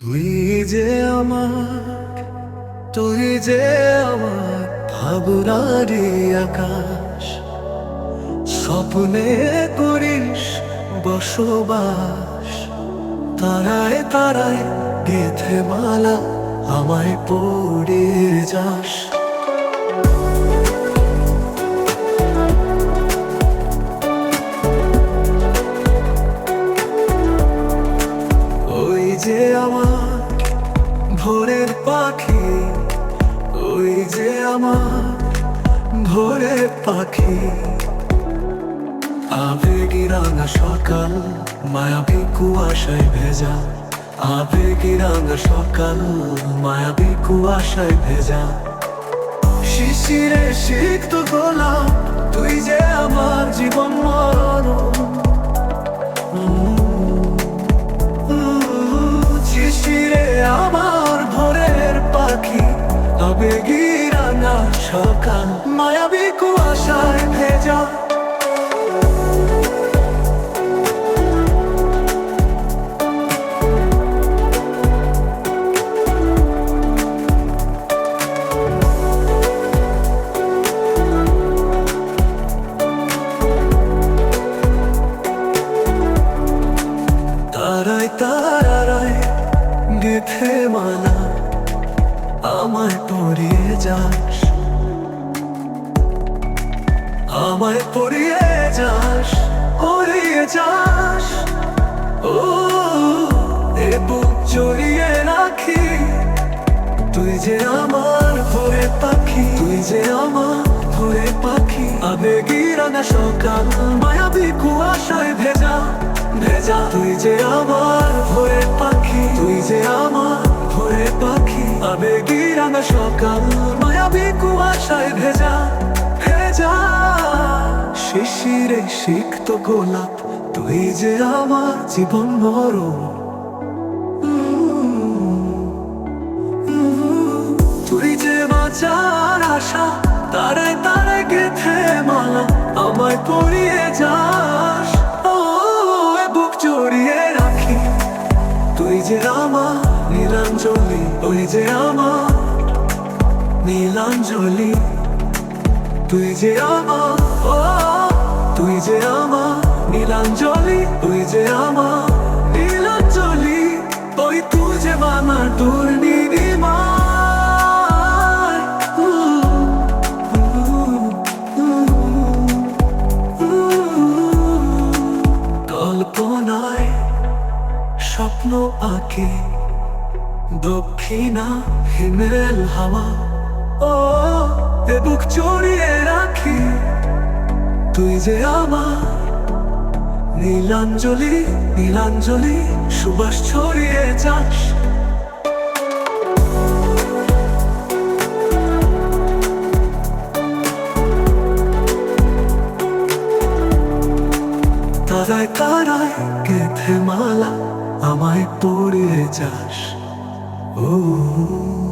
তুই যে আমার, তুই যে আমার ভাবনারি আকাশ। স্বপ্নে করিস বসবাস, তারায় তারায় গেথে মালা আমায় পড়ে যাস। যে আমার ভোরের পাখি, ওই যে আমার ভোরের পাখি। আবেগি রাঙা সকাল, মায়াবী কুয়াশায় ভেজা। আবেগি রাঙা সকাল, মায়াবী কুয়াশায় ভেজা। শিশিরে সিক্ত গোলাপ, তুই যে আমার জীবন মরণ আবেগি রাঙা সকাল ভেজা। তারায় তারায় গেথে মালা পড়িয়ে যাস। আমায় পড়িয়ে যাস পড়িয়ে যাস। ও, এ বুক জড়িয়ে রাখি। তুই যে আমার ভোরে পাখি, তুই যে আমার ভোরে পাখি। আবেগি রাঙা সকাল, মায়াবী কুয়াশায় ভেজা ভেজা। তুই যে আমার রাঙা সকাল, মায়াবী কুয়াশায় ভেজা ভেজা। শিশিরে সিক্ত গোলাপ, তুই যে আমার জীবন মরণ। তুই যে বাঁচার আশা, তারায় তারায় গেথে মালা, আমায় পড়িয়ে যাস। ও বুক জড়িয়ে রাখি। তুই যে আমার নীলাঞ্জলি তুই যে আমার নীলাঞ্জলি তুই যে আমার তুই যে আমার নীলাঞ্জলি তুই যে আমার নীলাঞ্জলি ওই তুই যে মামার তোর নিদিমায় কল্পনায় স্বপ্ন আঁকে, দক্ষিণা হিমেল হাওয়া। ও বুক চড়িয়ে রাখি। তুই যে আমার নীলাঞ্জলি নীলাঞ্জলি, সুবাস ছড়িয়ে যাস। তারায় তারায় গেথে মালা আমায় পড়িয়ে যাস। ও।